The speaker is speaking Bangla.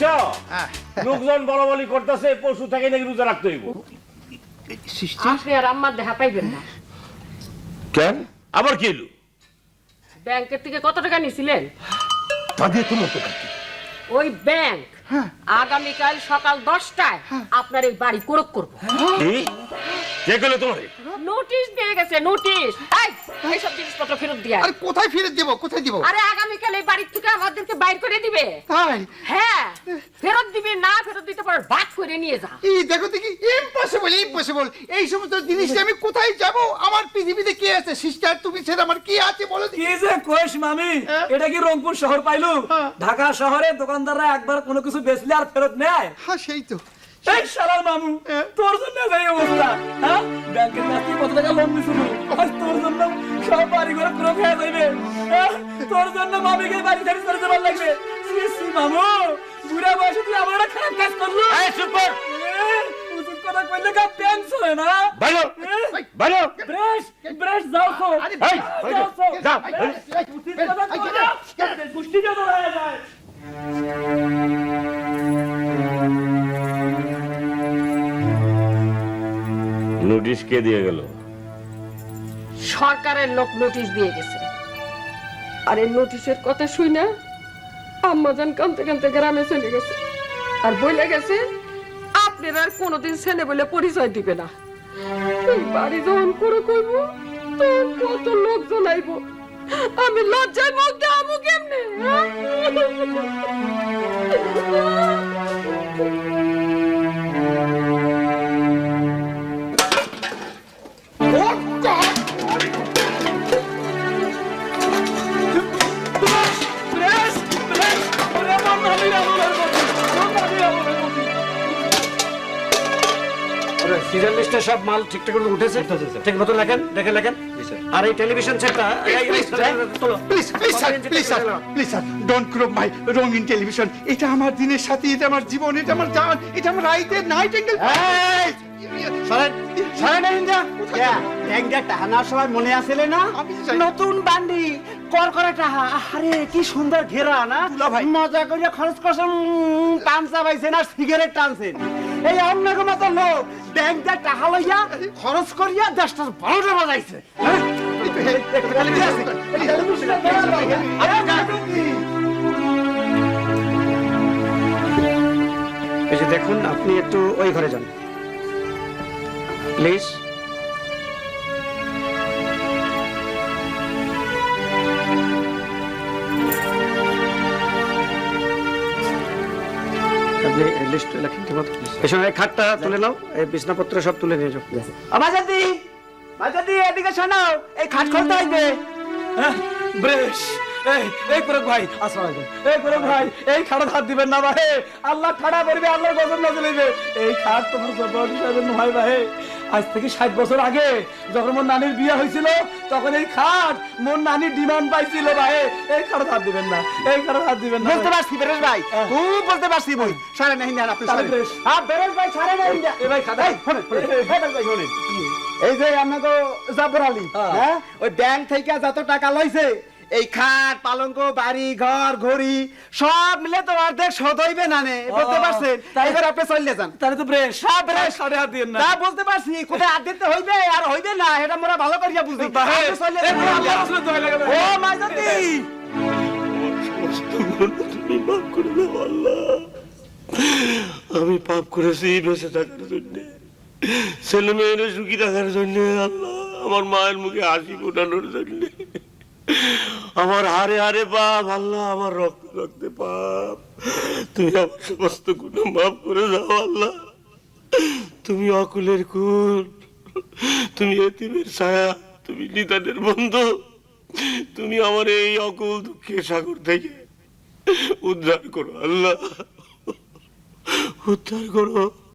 হ্যাঁ। লোকজন বলা বলি করতেছে পশু থেকে নাকি রোজা রাখতে হইব? আপনি আর আম্মার দেখা পাইবেন না। কেন? আবার কি এলো ব্যাংকের থেকে কত টাকা নিছিলেন? তোমার তো ওই ব্যাংক। আগামীকাল সকাল দশটায় আপনার এই বাড়ি কোরক করব। কে? তোমার? নোটিশ দিয়ে গেছে নোটিশ। এই! এইসব জিনিসপত্র ফেরত দিয়া আরে কোথায় ফিরে দেবো? কোথায় দিব? আরে আগামীকাল এই বাড়ির থেকে আমাদেরকে বাইর করে দিবে। তাই? হ্যাঁ ফেরত দিবে না ফেরত দিতে পারে বাদ করে নিয়ে যা। এই দেখো দেখি ইম্পসিবল ইম্পসিবল এই সমস্ত জিনিস আমি কোথায় যাব? আমার পৃথিবীতে কে আছে? সিস্টার তুমি ছেড়ে আমার কি আছে বলো? কি যে কোষ মামি? এটা কি রংপুর শহর পাইলু হ্যাঁ। ঢাকা শহরে দোকানদাররা একবার কোনো কিছু বেচলে আর ফেরত নেয়? হ্যাঁ সেই তো। এই শালার মামু হ্যাঁ। তোর জন্য এই অবস্থা হ্যাঁ ব্যাংকের কাছ থেকে কত টাকা লোন দিছিল আজ তোর জন্য সব বাড়ি ঘরে পুরো খেয়ে যাইবে হ্যাঁ? তোর জন্য মামিকে বাড়ি ছেড়ে চলে যাবার লাগবে মামু বুড়া বয়সে তুই আমার একটা খারাপ কাজ করল এই এ, উচিত কথা কইলে কা প্যান চলে না এ, বাইরো ব্রাশ ব্রাশ যাও তো আরে, এই, যাও তো যা উচিত কথা কইলে গুষ্টি যত যায় নোটিশ কে দিয়ে গেল। সরকারের লোক নোটিশ দিয়ে গেছে। আর এই নোটিশের কথা শুই না আম্মাজান কানতে কানতে গ্রামে চলে গেছে। আর বলে গেছে, আপনার আর কোনোদিন ছেলে বলে পরিচয় দিবে না। এই বাড়ি যখন করে করব তখন কত লোকজন আইব আমি লজ্জায় মুখ দেওয়াবো কেমনে লিস্টে সব মাল ঠিকঠাক করে উঠেছে? ঠিক মতো লেখেন দেখে লেখেন। আর এই টেলিভিশন সেটটা please please sir please sir please sir don't crop my রঙিন টেলিভিশন এটা আমার দিনের সাথে এটা আমার জীবন এটা আমার জান এটা আমার রাইটের নাইট অ্যাঙ্গেল সময় মনে আসলে না? নতুন বান্ডি কর করে টাহা। আরে কি সুন্দর ঘেরা না? মজা করে খরচ করছেন উম, পান আর সিগারেট টানছেন। এই অন্যকে মতো লোক ব্যাংক দিয়ে টাকা লইয়া খরচ করিয়া দেশটা বারোটা বাজাইছে হ্যাঁ? দেখুন আপনি একটু ওই ঘরে যান। প্লিজ। আপনি লিস্ট লেখেন ঠিক মতো এই সময় খাটটা তুলে নাও এই বিছনাপত্র সব তুলে নিয়ে যাও। এদিকে এই খাট খুলতে হইবে ব্রেশ এই এই করে ভাই আসসালামু আলাইকুম। এই করে ভাই এই খাড়া হাত দিবেন না ভাই। আল্লাহ ঠাড়া করবে আল্লাহর গজব নজর লইবে এই খাট তোমার নয় ভাই। আজ থেকে ষাট বছর আগে যখন মোর নানির বিয়ে হয়েছিল তখন এই খাট মোর নানির ডিমান্ড পাইছিল ভাই এই খাড়া হাত দিবেন না এই খাড়া হাত দিবেন না বুঝতে পারছি বেরেশ ভাই হ্যাঁ। খুব বুঝতে পারছি বই সারে নাই না আপনি সারে। হ্যাঁ বেরেশ ভাই সারে নাই না এ ভাই শোনেন, শোনেন, শোনেন ভাই, শোনেন। এই যে আপনাকে জাফর আলী হ্যাঁ। হ্যাঁ ওই ব্যাংক থেকে যত টাকা লইছে এই খাট পালঙ্ক বাড়ি ঘর ঘড়ি সব মিলে তো অর্ধেক শোধ হইবে না নে? বুঝতে পারছেন? তাই- এবার আপনি চলে যান। তাহলে তো ব্রেশ। সব ব্রেশ। সাড়ে হাত দিন না। তা বুঝতে পারছি। কোথায় হাত দিতে হইবে আর হইবে না এটা মোরা ভালো করিয়া বুঝি। চলে যান। ও মাইজাতি! তুমি মাফ করে দাও আল্লাহ। আমি পাপ করেছি বেঁচে থাকার জন্য। ছেলে মেয়েরা সুখী রাখার জন্য আল্লাহ। আমার মায়ের মুখে হাসি ফোটানোর জন্য। আমার হারে হারে পাপ, আল্লাহ আমার রক্ত রক্তে পাপ। তুমি আমার সমস্ত গুণ মাফ করে দাও, আল্লাহ। তুমি অকুলের কুল তুমি এতিমের ছায়া, তুমি নিতাদের বন্ধু। তুমি আমার এই অকুল দুঃখের সাগর থেকে উদ্ধার করো, আল্লাহ। উদ্ধার করো।